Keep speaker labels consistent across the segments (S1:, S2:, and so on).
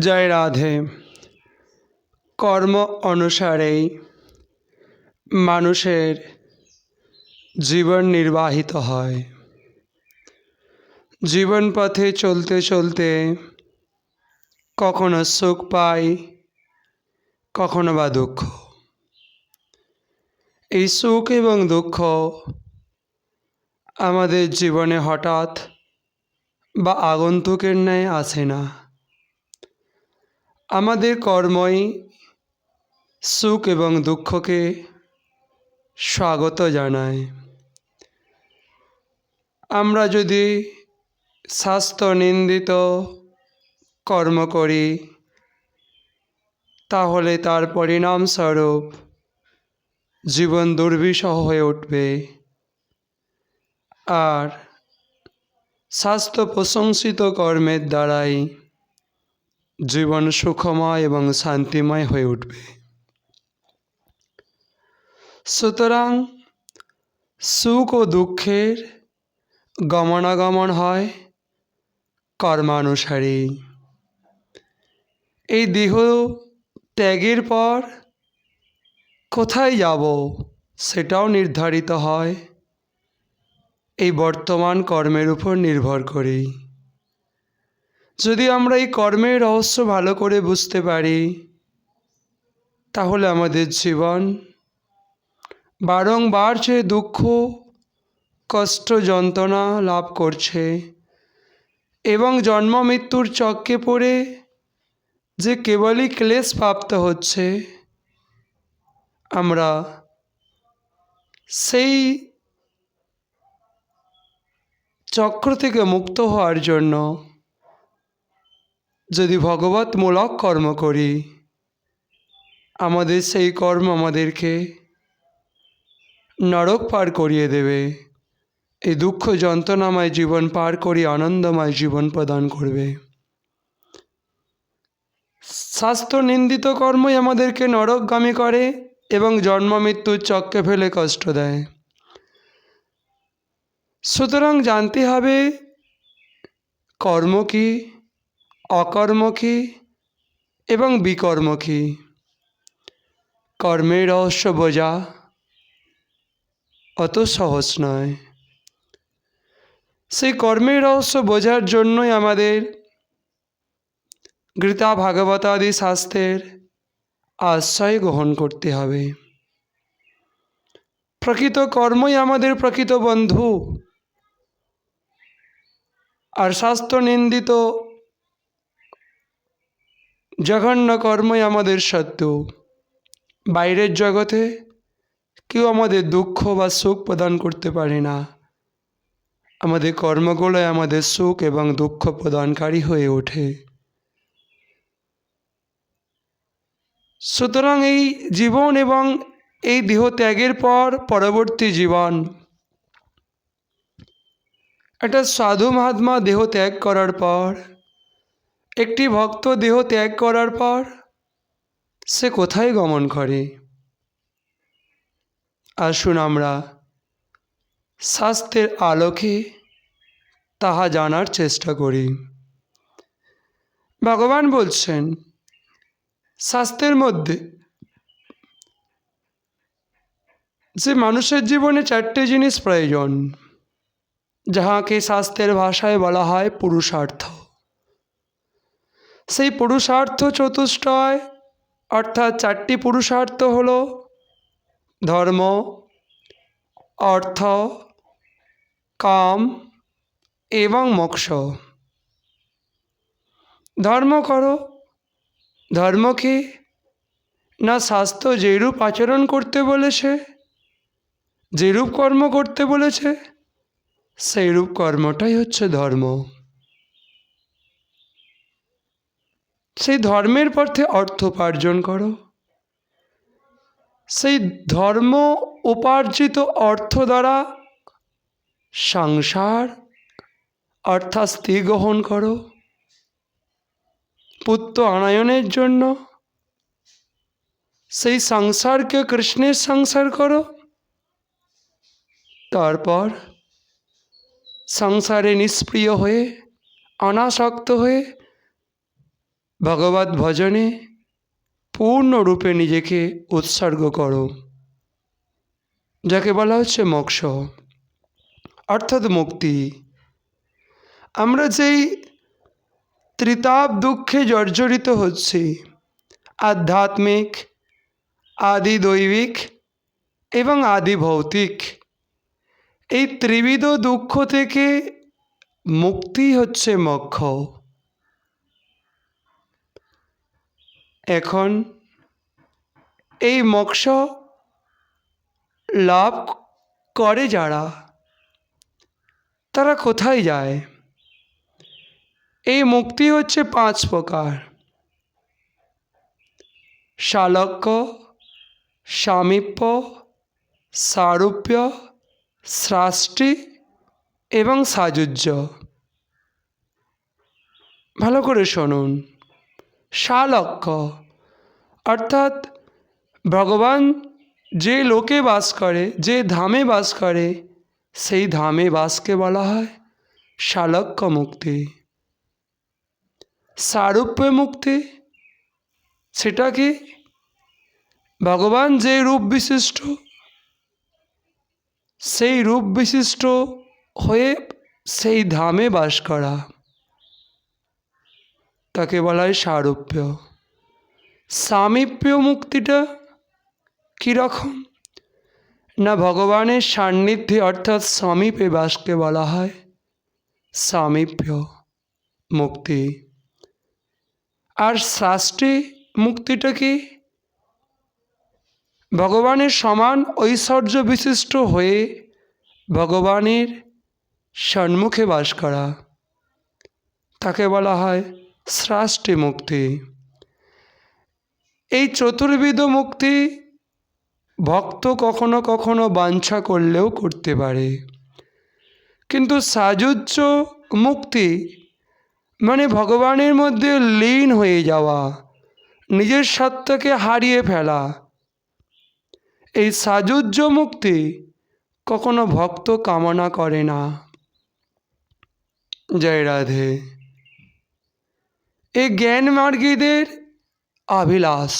S1: জয় রাধে। কর্ম অনুসারেই মানুষের জীবন নির্বাহিত হয়। জীবন পথে চলতে চলতে কখনো সুখ পাই, কখনো বা দুঃখ। এই সুখ এবং দুঃখ আমাদের জীবনে হঠাৎ বা আগন্তুকের ন্যায় আসে না। আমাদের কর্মই সুখ এবং দুঃখকে স্বাগত জানায়। আমরা যদি স্বাস্থ্য নিন্দিত কর্ম করি, তাহলে তার পরিণামস্বরূপ জীবন দুর্বিষহ হয়ে উঠবে। আর স্বাস্থ্য প্রশংসিত কর্মের দ্বারাই জীবন সুখময় এবং শান্তিময় হয়ে উঠবে। সুতরাং সুখ ও দুঃখের গমনাগমন হয় কর্মানুসারে। এই দেহ ত্যাগের পর কোথায় যাব সেটাও নির্ধারিত হয় এই বর্তমান কর্মের উপর নির্ভর করেই। যদি আমরা এই কর্মের রহস্য ভালো করে বুঝতে পারি, তাহলে আমাদের জীবন বারংবার যে দুঃখ, কষ্ট, যন্ত্রণা লাভ করছে এবং জন্ম মৃত্যুর চক্কে পড়ে যে কেবলই ক্লেশ প্রাপ্ত হচ্ছে, আমরা সেই চক্র থেকে মুক্ত হওয়ার জন্য যদি ভগবতমূলক কর্ম করি, আমাদের সেই কর্ম আমাদেরকে নরক পার করিয়ে দেবে। এই দুঃখ যন্ত্রণাময় জীবন পার করিয়ে আনন্দময় জীবন প্রদান করবে। স্বাস্থ্য নিন্দিত কর্মই আমাদেরকে নরকগামী করে এবং জন্ম মৃত্যুর চক্কে ফেলে কষ্ট দেয়। সুতরাং জানতে হবে, কর্ম কী? অকর্ম কী এবং বিকর্ম কী কর্মের রহস্য বোঝা অত সহজ নয়। সেই কর্মের রহস্য বোঝার জন্যই আমাদের গীতা ভাগবত আদি শাস্ত্রের আশ্রয় গ্রহণ করতে হবে। প্রকৃত কর্মই আমাদের প্রকৃত বন্ধু। আর স্বাস্থ্য নিন্দিত জঘন্য কর্মই আমাদের শত্রু বাইরের জগতে কেউ আমাদের দুঃখ বা সুখ প্রদান করতে পারে না। আমাদের কর্মগুলোই আমাদের সুখ এবং দুঃখ প্রদানকারী হয়ে ওঠে। সুতরাং এই জীবন এবং এই দেহ ত্যাগের পর পরবর্তী জীবন একটা সাধু মহাত্মা দেহ ত্যাগ করার পর একটি ভক্ত দেহ ত্যাগ করার পর সে কোথায় গমন করে? আসুন আমরা স্বাস্থ্যের আলোকে তাহা জানার চেষ্টা করি। ভগবান বলছেন স্বাস্থ্যের মধ্যে যে মানুষের জীবনে চারটে জিনিস প্রয়োজন, যাহাকে স্বাস্থ্যের ভাষায় বলা হয় পুরুষার্থ। সেই পুরুষার্থ চতুষ্টয়, অর্থাৎ চারটি পুরুষার্থ হল ধর্ম, অর্থ, কাম এবং মোক্ষ। ধর্ম করো। ধর্ম কি? না স্বাস্থ্য যেরূপ আচরণ করতে বলেছে, যেরূপ কর্ম করতে বলেছে, সেইরূপ কর্মটাই হচ্ছে ধর্ম। সেই ধর্মের পথে অর্থ উপার্জন করো। সেই ধর্ম উপার্জিত অর্থ দ্বারা সংসার, অর্থাৎ স্ত্রী গ্রহণ করো। পুত্র আনয়নের জন্য সেই সংসারকে কৃষ্ণের সংসার করো। তারপর সংসারে নিষ্প্রিয় হয়ে, অনাসক্ত হয়ে ভগবত ভজনে পূর্ণরূপে নিজেকে উৎসর্গ করো। যাকে বলা হচ্ছে মোক্ষ। অর্থাৎ মুক্তি। আমরা যেই ত্রিতাপ দুঃখে জর্জরিত হচ্ছি, আধ্যাত্মিক আদি দৈবিক এবং আদি ভৌতিক এই ত্রিবিধ দুঃখ থেকে মুক্তি হচ্ছে মোক্ষ। এখন এই মোক্ষ লাভ করে যারা, তারা কোথায় যায়? এই মুক্তি হচ্ছে পাঁচ প্রকার। শালক্য, সামীপ্য, সারূপ্য শ্রাষ্টি এবং সাজুজ্য ভালো করে শুনুন। শালক্য অর্থাৎ ভগবান যে লোকে বাস করে, যে ধামে বাস করে, সেই ধামে বাসকে বলা হয় শালক্য মুক্তি। সারূপ্য মুক্তি সেটা কি ভগবান যে রূপ বিশিষ্ট, সেই রূপ বিশিষ্ট হয়ে সেই ধামে বাস করা। তাকে বলা হয় সারূপ্য। সামীপ্য মুক্তিটা কীরকম? না ভগবানের সান্নিধ্যে অর্থাৎ সমীপে বাসকে বলা হয় সামীপ্য মুক্তি। আর শাস্ত্রী মুক্তিটা কি? ভগবানের সমান ঐশ্বর্য বিশিষ্ট হয়ে ভগবানের সম্মুখে বাস করা। তাকে বলা হয় শ্রাষ্টি মুক্তি। এই চতুর্বিধ মুক্তি ভক্ত কখনো কখনো বাঞ্ছা করলেও করতে পারে। কিন্তু সাজুজ্য মুক্তি মানে ভগবানের মধ্যে লীন হয়ে যাওয়া, নিজের সত্তাকে হারিয়ে ফেলা। এই সাজুজ্য মুক্তি কখনো ভক্ত কামনা করে না। জয় রাধে। এই জ্ঞান মার্গীদের অভিলাষ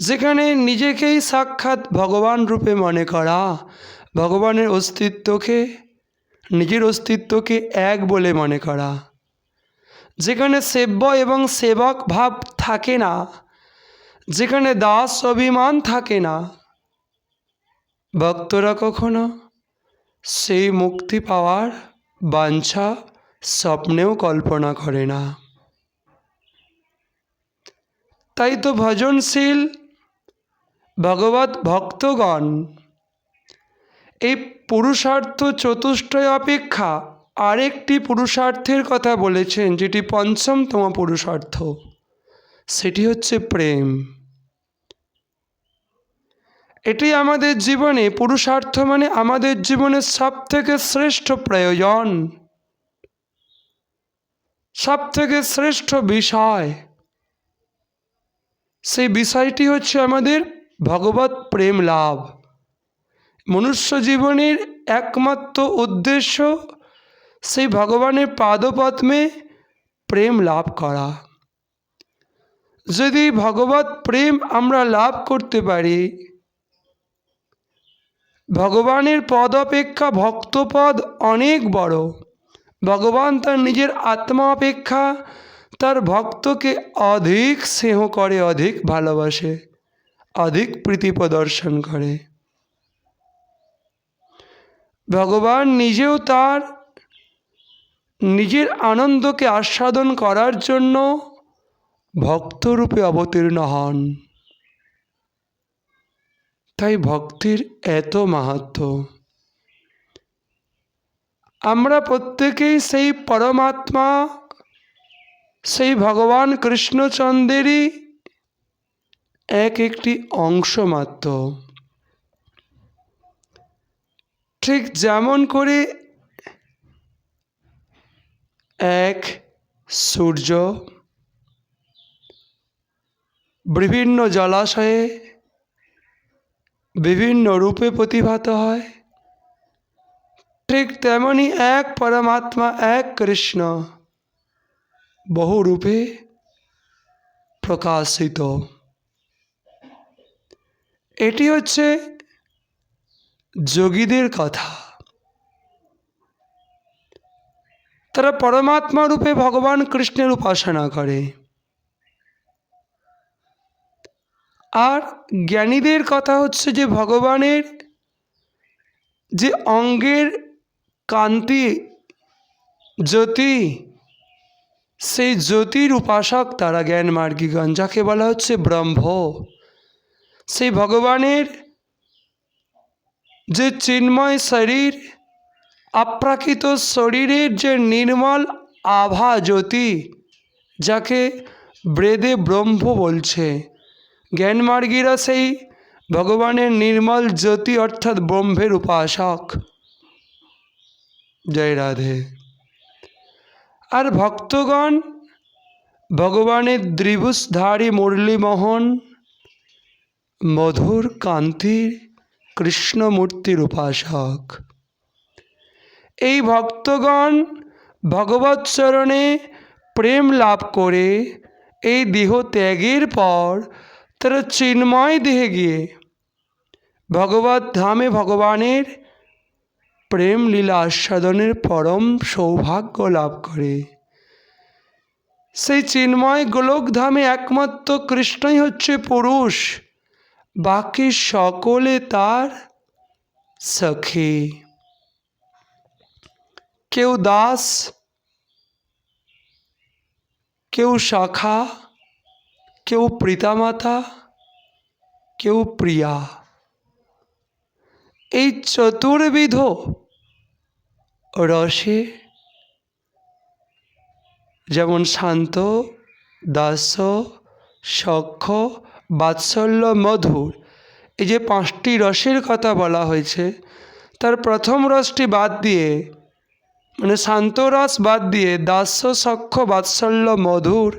S1: যেখানে নিজেকেই সাক্ষাৎ ভগবান রূপে মনে করা, ভগবানের অস্তিত্বকে, নিজের অস্তিত্বকে এক বলে মনে করা। যেখানে সেব্য এবং সেবক ভাব থাকে না, যেখানে দাস অভিমান থাকে না, ভক্তরা কখনো সেই মুক্তি পাওয়ার বাঞ্ছা স্বপ্নেও কল্পনা করে না। তাই তো ভজনশীল ভগবত ভক্তগণ, এই পুরুষার্থ চতুষ্টয় অপেক্ষা আরেকটি পুরুষার্থের কথা বলেছেন, যেটি পঞ্চমতম পুরুষার্থ। সেটি হচ্ছে প্রেম। এটি আমাদের জীবনে, পুরুষার্থ মানে আমাদের জীবনের সব থেকে শ্রেষ্ঠ প্রয়োজন। সব থেকে শ্রেষ্ঠ বিষয়। সেই বিষয়টি হচ্ছে আমাদের ভগবত প্রেম লাভ। মনুষ্য জীবনের একমাত্র উদ্দেশ্য সেই ভগবানের পাদপদ্মে প্রেম লাভ করা। যদি ভগবত প্রেম আমরা লাভ করতে পারি, ভগবানের পদ অপেক্ষা ভক্তপদ অনেক বড়। ভগবান তার নিজের আত্মা অপেক্ষা, তার ভক্তকে অধিক স্নেহ করে, অধিক ভালোবাসে, অধিক প্রীতি প্রদর্শন করে। ভগবান নিজেও তার নিজের আনন্দকে আস্বাদন করার জন্য ভক্তরূপে অবতীর্ণ হন। তাই ভক্তির এত মাহাত্ম। আমরা প্রত্যেকেই সেই পরমাত্মা, সেই ভগবান কৃষ্ণচন্দ্রেরই এক একটি অংশ মাত্র ঠিক যেমন করে এক সূর্য বিভিন্ন জলাশয়ে বিভিন্ন রূপে প্রতিভাত হয় ঠিক তেমনি এক পরমাত্মা, এক কৃষ্ণ বহুরূপে প্রকাশিত। এটি হচ্ছে যোগীদের কথা। তারা পরমাত্মা রূপে ভগবান কৃষ্ণের উপাসনা করে। আর জ্ঞানীদের কথা হচ্ছে যে ভগবানের যে অঙ্গের কান্তি, জ্যোতি, সেই জ্যোতির উপাসক, তারা জ্ঞান মার্গীগণ, যাকে বলা হচ্ছে ব্রহ্ম। সেই ভগবানের যে চিন্ময় শরীর, আপ্রাকৃত শরীরের যে নির্মল আভা জ্যোতি, যাকে ব্রেদে ব্রহ্ম বলছে জ্ঞানমার্গীরা সেই ভগবানের নির্মল জ্যোতি অর্থাৎ ব্রহ্মের উপাসক। জয় রাধে। আর ভক্তগণ, ভগবানের দ্রিভুষধারী মুরলীমোহন, মধুর কান্তির কৃষ্ণমূর্তির উপাসক। এই ভক্তগণ ভগবৎ চরণে প্রেম লাভ করে এই দেহ ত্যাগের পর তারা চিন্ময় দেহে গিয়ে ভগবত ধামে ভগবানের প্রেম লীলা আস্বাদনের পরম সৌভাগ্য লাভ করে। সেই চিন্ময় গোলক ধামে একমাত্র কৃষ্ণই হচ্ছে পুরুষ, বাকি সকলে তার সখী। কেউ দাস, কেউ শাখা, কেউ পিতামাতা, কেউ প্রিয়া। এই চতুর্বিধ রসে যেমন শান্ত, দাস্য, সক্ষ, বাৎসল্য, মধুর। এই যে পাঁচটি রসের কথা বলা হয়েছে, তার প্রথম রসটি বাদ দিয়ে মানে শান্ত রস বাদ দিয়ে দাস্য, সক্ষ, বাৎসল্য, মধুর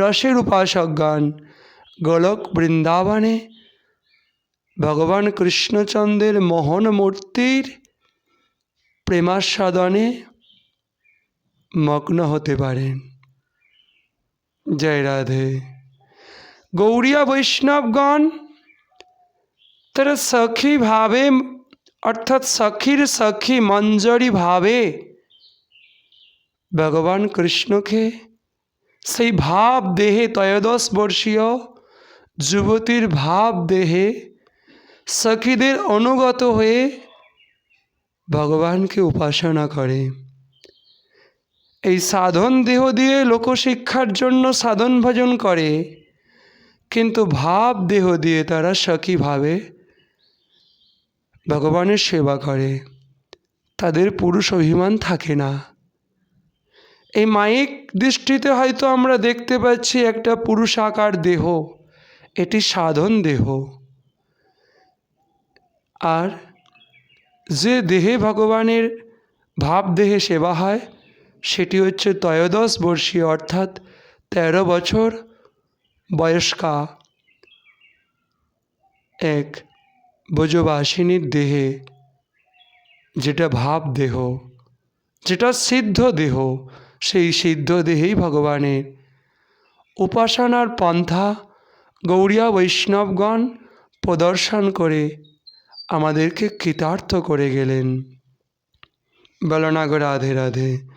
S1: রসের উপাসকগণ গোলক বৃন্দাবনে ভগবান কৃষ্ণচন্দ্রের মোহন মূর্তির প্রেমাস্বাদনে মগ্ন হতে পারেন। জয় রাধে। গৌড়িয়া বৈষ্ণবগণ, তারা সখী ভাবে, অর্থাৎ সখীর সখী মঞ্জরি ভাবে, ভগবান কৃষ্ণকে সেই ভাব দেহে, ত্রয়োদশ বর্ষীয় যুবতীর ভাব দেহে সখীদের অনুগত হয়ে ভগবানকে উপাসনা করে। এই সাধন দেহ দিয়ে লোকশিক্ষার জন্য সাধন ভজন করে, কিন্তু ভাব দেহ দিয়ে তারা সখীভাবে ভগবানের সেবা করে। তাদের পুরুষ অভিমান থাকে না। এই মাইক দৃষ্টিতে হয়তো আমরা দেখতে পাচ্ছি একটা পুরুষ আকার দেহ, এটি সাধন দেহ। আর যে দেহে ভগবানের ভাব দেহে সেবা হয়, সেটি হচ্ছে ত্রয়োদশ বর্ষীয়, অর্থাৎ তেরো বছর বয়স্কা এক ব্রজবাসিনীর দেহে, যেটা ভাব দেহ যেটা সিদ্ধ দেহ, সেই সিদ্ধ দেহেই ভগবানের উপাসনার পন্থা গৌড়িয়া বৈষ্ণবগণ প্রদর্শন করে আমাদেরকে কৃতার্থ করে গেলেন। বলনাগ রাধে রাধে।